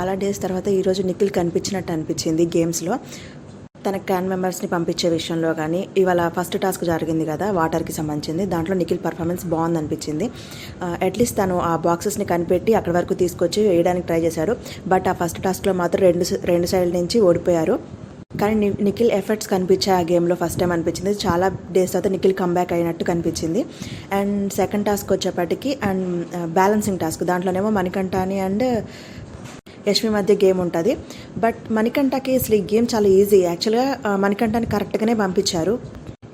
చాలా డేస్ తర్వాత ఈరోజు నిఖిల్ కనిపించినట్టు అనిపించింది గేమ్స్లో. తన క్యాన్ మెంబర్స్ని పంపించే విషయంలో కానీ ఇవాళ ఫస్ట్ టాస్క్ జరిగింది కదా వాటర్కి సంబంధించింది. దాంట్లో నిఖిల్ పర్ఫార్మెన్స్ బాగుంది అనిపించింది అట్లీస్ట్ తను ఆ బాక్సెస్ని కనిపెట్టి అక్కడి వరకు తీసుకొచ్చి వేయడానికి ట్రై చేశారు. బట్ ఆ ఫస్ట్ టాస్క్లో మాత్రం రెండు రెండు సైడ్ నుంచి ఓడిపోయారు. కానీ నిఖిల్ ఎఫర్ట్స్ కనిపించాయి ఆ గేమ్లో ఫస్ట్ టైం అనిపించింది. చాలా డేస్ తర్వాత నిఖిల్ కంబ్యాక్ అయినట్టు కనిపించింది. అండ్ సెకండ్ టాస్క్ వచ్చేప్పటికి అండ్ బ్యాలెన్సింగ్ టాస్క్. దాంట్లోనేమో మణికంఠాని అండ్ యష్మి మధ్య గేమ్ ఉంటుంది. బట్ మణికంఠకి అసలు ఈ గేమ్ చాలా ఈజీ. యాక్చువల్గా మణికంఠని కరెక్ట్గానే పంపించారు.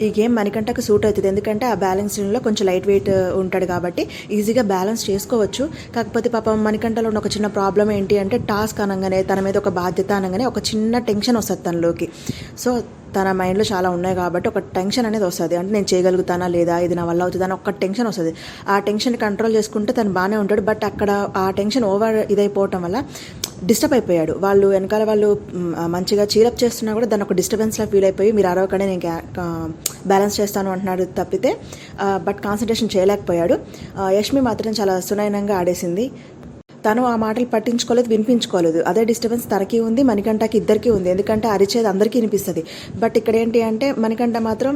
ఈ గేమ్ మణికంఠకు సూట్ అవుతుంది. ఎందుకంటే ఆ బ్యాలెన్సింగ్లో కొంచెం లైట్ వెయిట్ ఉంటాడు కాబట్టి ఈజీగా బ్యాలెన్స్ చేసుకోవచ్చు. కాకపోతే పాపం మణికంఠలో ఉన్న ఒక చిన్న ప్రాబ్లం ఏంటి అంటే టాస్క్ అనగానే తన మీద ఒక బాధ్యత అనగానే ఒక చిన్న టెన్షన్ వస్తుంది తనలోకి. సో తన మైండ్లో చాలా ఉన్నాయి కాబట్టి ఒక టెన్షన్ అనేది వస్తుంది. అంటే నేను చేయగలుగుతానా లేదా? ఇది నా వల్ల అవుతుందా? అని ఒక టెన్షన్ వస్తుంది. ఆ టెన్షన్ కంట్రోల్ చేసుకుంటే తను బాగానే ఉంటాడు. బట్ అక్కడ ఆ టెన్షన్ ఓవర్ ఇదైపోవటం వల్ల డిస్టర్బ్ అయిపోయాడు. వాళ్ళు వెనకాల వాళ్ళు మంచిగా చీరప్ చేస్తున్నా కూడా దాని ఒక డిస్టర్బెన్స్లా ఫీల్ అయిపోయి మీరు అరవకనే నేను బ్యాలెన్స్ చేస్తాను అంటున్నాడు తప్పితే బట్ కాన్సన్ట్రేషన్ చేయలేకపోయాడు. యష్మి మాత్రం చాలా సునయనంగా ఆడేసింది. తను ఆ మాటలు పట్టించుకోలేదు వినిపించుకోలేదు. అదే డిస్టర్బెన్స్ తనకి ఉంది మణికంఠకి ఇద్దరికీ ఉంది. ఎందుకంటే అరిచేది అందరికీ వినిపిస్తుంది. బట్ ఇక్కడ ఏంటి అంటే మణికంఠ మాత్రం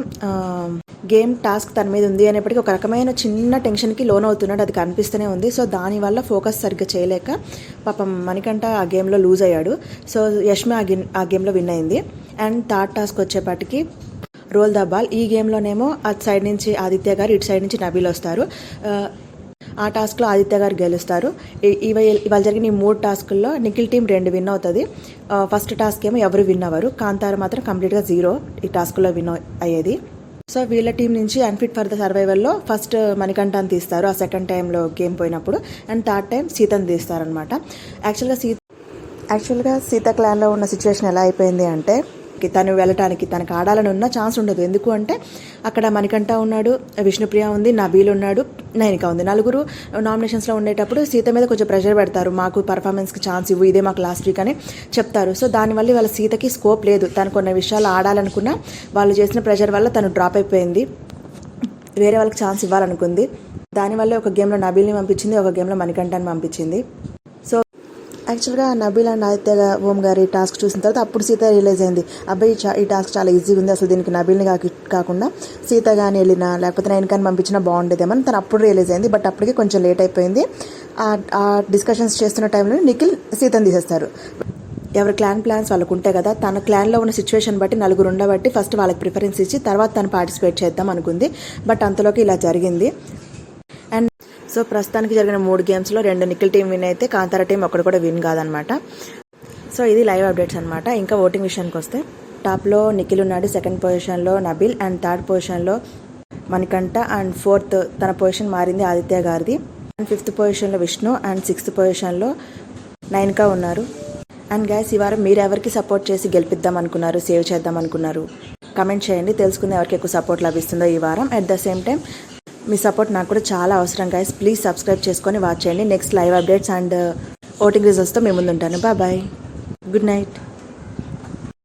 గేమ్ టాస్క్ తన మీద ఉంది అనేప్పటికీ ఒక రకమైన చిన్న టెన్షన్కి లోన్ అవుతున్నాడు అది కనిపిస్తూనే ఉంది. సో దానివల్ల ఫోకస్ సరిగ్గా చేయలేక పాపం మణికంఠ ఆ గేమ్లో లూజ్ అయ్యాడు. సో యష్మి ఆ గేమ్ ఆ గేమ్లో విన్ అయింది. అండ్ థర్డ్ టాస్క్ వచ్చేపాటికి రోల్ ద బాల్. ఈ గేమ్లోనేమో అటు సైడ్ నుంచి ఆదిత్య గారు ఇటు సైడ్ నుంచి నబీల్ వస్తారు. ఆ, టాస్క్లో ఆదిత్య గారు గెలుస్తారు. ఇ- ఇవ ఇవాళ జరిగిన ఈ మూడు టాస్కుల్లో నిఖిల్ టీం రెండు విన్ అవుతుంది. ఫస్ట్ టాస్క్ ఏమో ఎవరు విన్ అవ్వరు. కాంతార మాత్రం కంప్లీట్గా జీరో ఈ టాస్క్లో విన్ అయ్యేది. సో వీళ్ళ టీం నుంచి అన్ఫిట్ ఫర్ ద సర్వైవల్లో ఫస్ట్ మణికంఠాన్ని తీస్తారు. ఆ సెకండ్ టైంలో గేమ్ పోయినప్పుడు అండ్ థర్డ్ టైం సీతను తీస్తారనమాట యాక్చువల్గా సీత యాక్చువల్గా సీత క్లాన్లో ఉన్న సిచ్యువేషన్ ఎలా అయిపోయింది అంటే తను వెళ్ళటానికి తనకు ఆడాలని ఉన్న ఛాన్స్ ఉండదు. ఎందుకు అంటే అక్కడ మణికంఠ ఉన్నాడు విష్ణుప్రియ ఉంది నబీల్ ఉన్నాడు నైనిక ఉంది. నలుగురు నామినేషన్స్లో ఉండేటప్పుడు సీత మీద కొంచెం ప్రెషర్ పెడతారు. మాకు పర్ఫార్మెన్స్కి ఛాన్స్ ఇవ్వు ఇదే మాకు లాస్ట్ వీక్ అని చెప్తారు. సో దానివల్ల వాళ్ళ సీతకి స్కోప్ లేదు. తను కొన్ని విషయాలు ఆడాలనుకున్న వాళ్ళు చేసిన ప్రెషర్ వల్ల తను డ్రాప్ అయిపోయింది. వేరే వాళ్ళకి ఛాన్స్ ఇవ్వాలనుకుంది. దానివల్ల ఒక గేమ్లో నబీల్ని పంపించింది ఒక గేమ్లో మణికంఠని పంపించింది. యాక్చువల్గా నబీల్ అండ్ ఆదిత్య ఓం గారి టాస్క్ చూసిన తర్వాత అప్పుడు సీత రియలైజ్ అయింది. అబ్బాయి ఈ చా- ఈ టాస్క్ చాలా ఈజీగా ఉంది. అసలు దీనికి నబీల్ని కాకుండా సీత కానీ వెళ్ళినా లేకపోతే నేను కానీ పంపించినా బాగుండేదేమని తను అప్పుడు రియలైజ్ అయింది. బట్ అప్పటికి కొంచెం లేట్ అయిపోయింది. ఆ ఆ డిస్కషన్స్ చేస్తున్న టైంలో నిఖిల్ సీతను తీసేస్తారు. ఎవరి క్లాన్ ప్లాన్స్ వాళ్ళకు ఉంటాయి కదా తన క్లాన్లో ఉన్న సిచ్యువేషన్ బట్టి నలుగురు ఉండబట్టి ఫస్ట్ వాళ్ళకి ప్రిఫరెన్స్ ఇచ్చి తర్వాత తను పార్టిసిపేట్ చేద్దాం అనుకుంది. బట్ అంతలోకి ఇలా జరిగింది. సో ప్రస్తుతానికి జరిగిన మూడు గేమ్స్లో రెండు నిఖిల్ టీం విన్ అయితే కాంతార టీం ఒకటి కూడా విన్ కాదనమాట. సో ఇది లైవ్ అప్డేట్స్ అనమాట. ఇంకా ఓటింగ్ విషయానికి వస్తే టాప్లో నిఖిల్ ఉన్నాడు సెకండ్ పొజిషన్లో నబిల్ అండ్ థర్డ్ పొజిషన్లో మణికంఠ అండ్ ఫోర్త్ తన పొజిషన్ మారింది ఆదిత్య గారిది. అండ్ ఫిఫ్త్ పొజిషన్లో విష్ణు అండ్ సిక్స్త్ పొజిషన్లో నైన్కా ఉన్నారు. అండ్ గైస్ ఈ వారం మీరు ఎవరికి సపోర్ట్ చేసి గెలిపిద్దాం అనుకున్నారు సేవ్ చేద్దాం అనుకున్నారు? కమెంట్ చేయండి. తెలుసుకుంది ఎవరికి ఎక్కువ సపోర్ట్ లభిస్తుందో ఈ వారం. అట్ ద సేమ్ టైం మీ సపోర్ట్ నాకు కూడా చాలా అవసరం గైస్ ప్లీజ్ సబ్స్క్రైబ్ చేసుకొని వాచ్ చేయండి. Next live updates and voting రిజల్ట్స్తో మీ ముందుంటాను. Bye good night